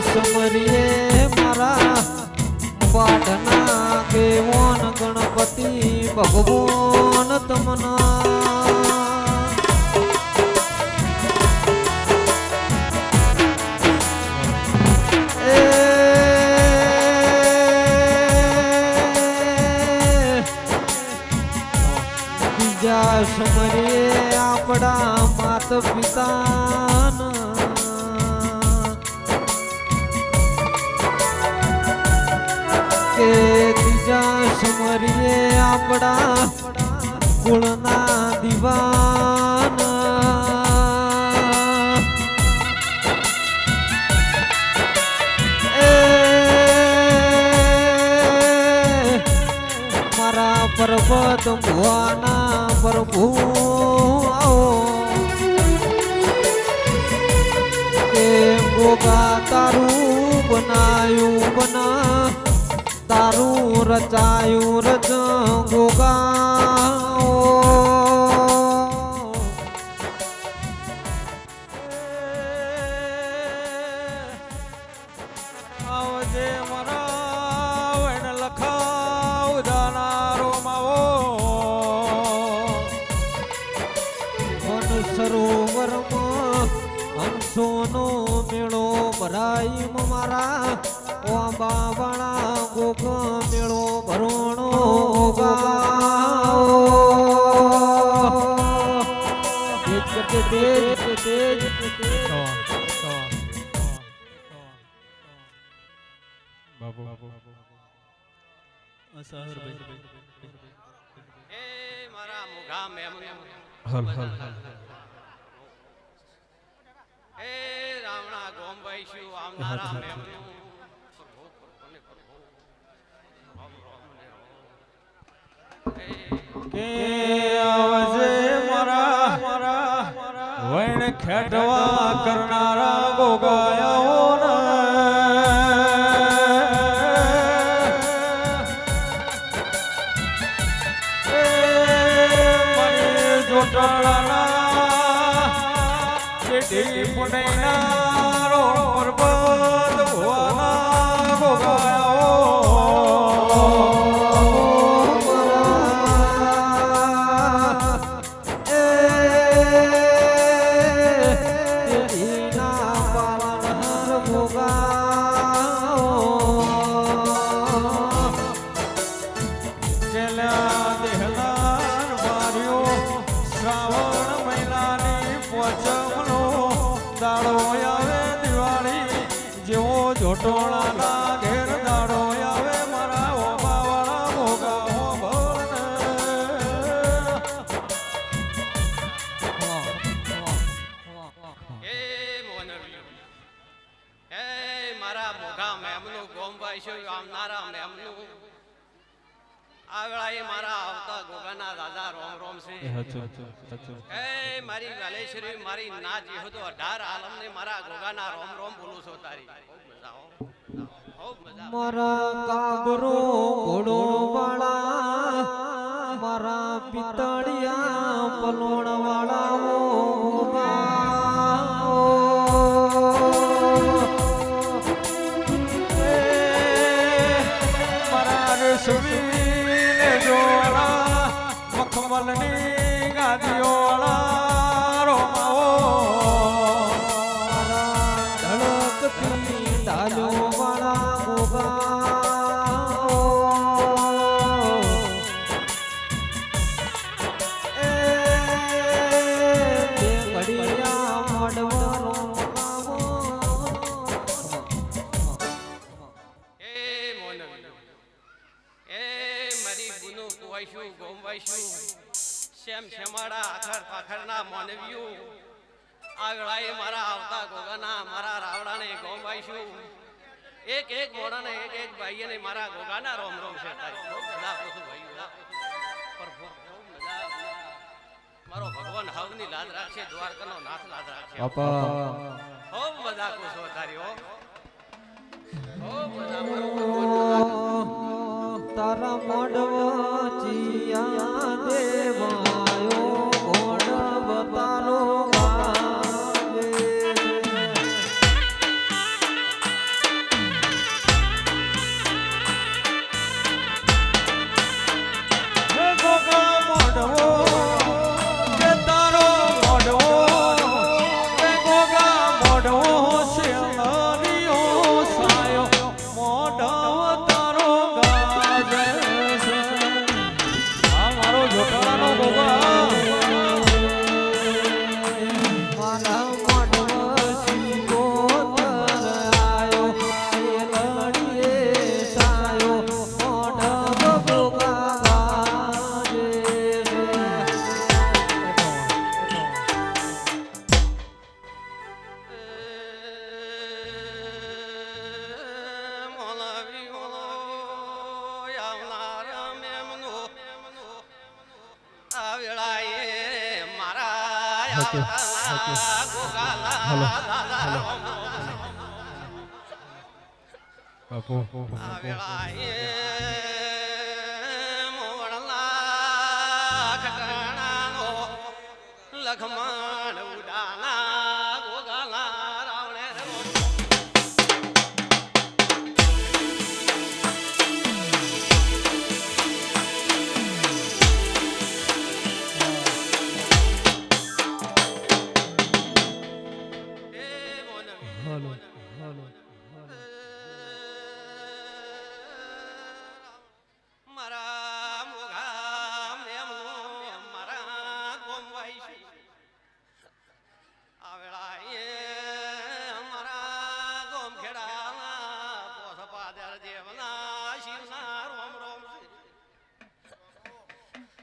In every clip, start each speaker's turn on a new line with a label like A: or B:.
A: સમરીએ મારા પાઠના કેવોન ગણપતિ ભગવાન તમના. સમરે આપણા માત પિતાના કે ત્રીજા સુમરીએ આપણા કુળના દીવાના. મારા પર્વત ભુવાના પ્રભુ તારું બનાયું બના. તારું રચાયું રચ ગોગા આવજે મારા વણ લખાવ દાનારો માવો વન સરોવરમાં હંસોનો મેળો ભરાઈ મારા ઓ બાવળા
B: હલ હલ
C: એ રામણા ગોમભાઈ શું આવનારા મેમનો
B: કે આવજે મારા મારા. વણ ખેડવા કરનારા ગોગાયાઓ. પેટી પુણ્યના സോള
C: એ મારી વાલેશ્વરી મારી ના અઢાર આલમને મારા ગોગાના રોમ રોમ બોલું છો તારી.
A: કાબરો ઘોડો વાળા મારા પિતળિયા પલોણ
C: ગુનો કુવાઈશું ગોમવાઈશું. શેમ શેમાડા આખર પાખરના મોનવ્યું. આ વેળાએ મારા આવતા ગોગાના મારા રાવડાને ગોમવાઈશું. એક એક મોડાને એક એક ભાઈને મારા ગોગાના રોમ રોમ છે. મારો ભગવાન હવની લાજ રાખશે દ્વારકાનો નાથ લાજ રાખશે. ખૂબ મજા આપું છું તારી હો મજા
A: તારા મોડવ ચિયા દેવાયો
C: રોમ
B: બાપુ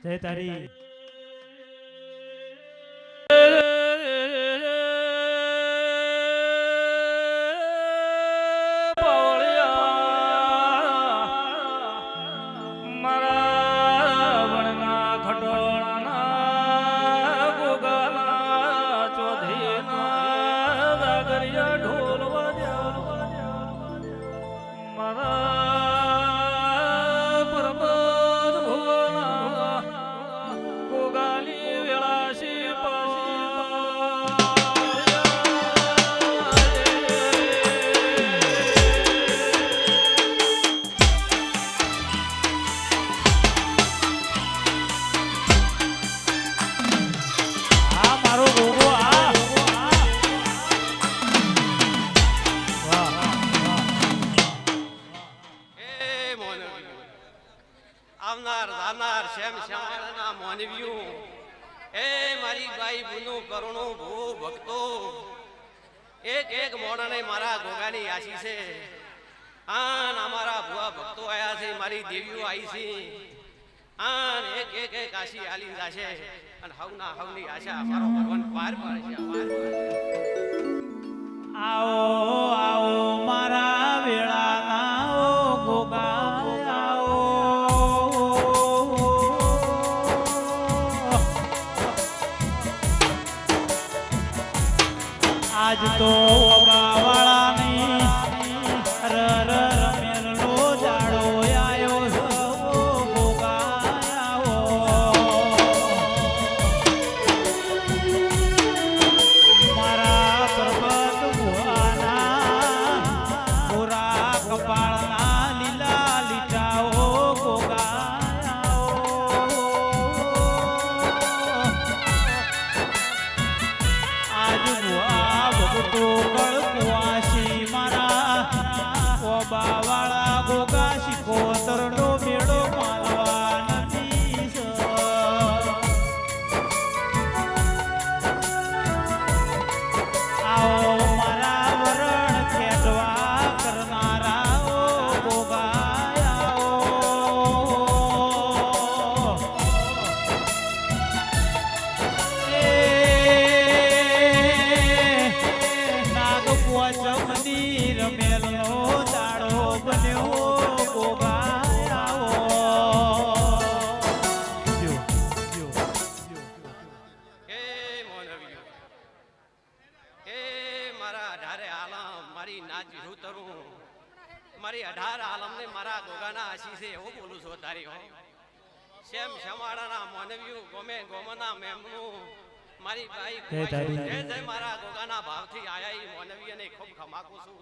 C: છે
D: જય તારી
C: આવનાર જાનાર, શેમ શ્યામાળાના મોનવ્યું એ મારી ગાય બુનું કરુણું ભૂ ભક્તો. એક એક મોણને મારા ગોગાની આશી છે. આન અમારા ભુવા ભક્તો આયા છે, મારી દેવીઓ આવી છે. આન એક એક એક આશી આલી જાશે અને હવના હવની આશા અમારો ભગવાન પાર પાર પાડશે
D: આવો આવો.
C: અઢારે આલમ મારી નાચ રૂતરું મારી અઢાર આલમને મારા ગોગાના આશીષે એવું બોલું છું તારી હો. શેમ શમાડાના મોનવીઓ ગોમે ગોમના મેમનું? મારી બાઈ
D: જય તારી.
C: જય મારા ગોગાના ભાવથી આયા ઈ મોનવીઓને ખૂબ ખમાકું છું.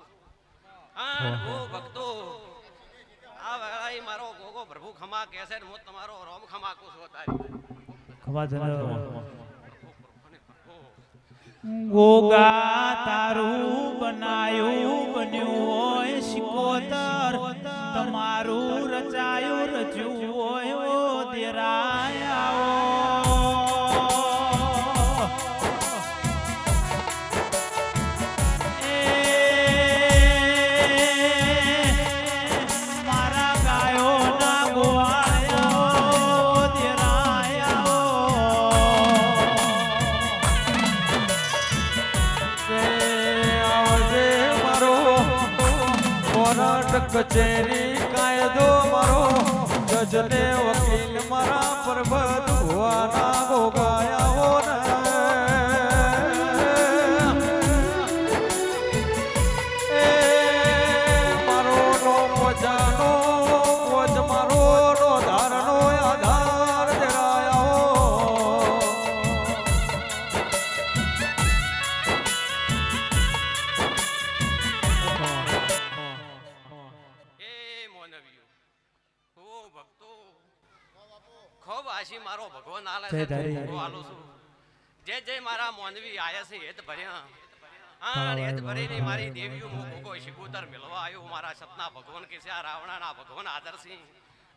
C: હા ઓ ભક્તો આ વેળાએ મારો ગોગો પ્રભુ ખમા કહેશે ને હું તમારો રોમ ખમાકું છું તારી
D: ખમા જનરલ ગોગા તારું બનાયું બન્યું હોય શિકોતર. તમારું રચાયું રચ્યું હોય ઓ
C: कचेरी નવ્યું. ભગવાન આલે છે.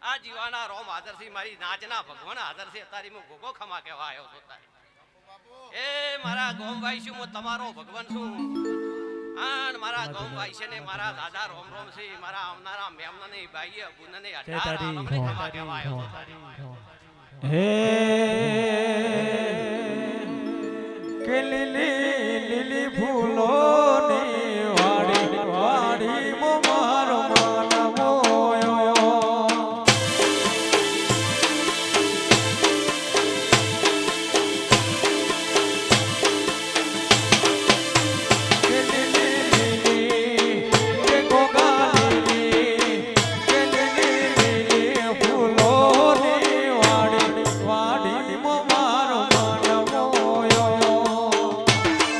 C: આ જીવાના રોમ આદરસિંહ નાચના ભગવાન આદરસિંહ તારી હું ગોગો ખમા કહેવા આવ્યો એ મારા ગોમભાઈ શું તમારો ભગવાન છું. આન મારા ભાઈ છે ને મારા દાદા. રોમ રોમ છે મારા આવનારા મેમના ને બાઈએ ગુને ને અઢાર
D: હે
B: કે લીલી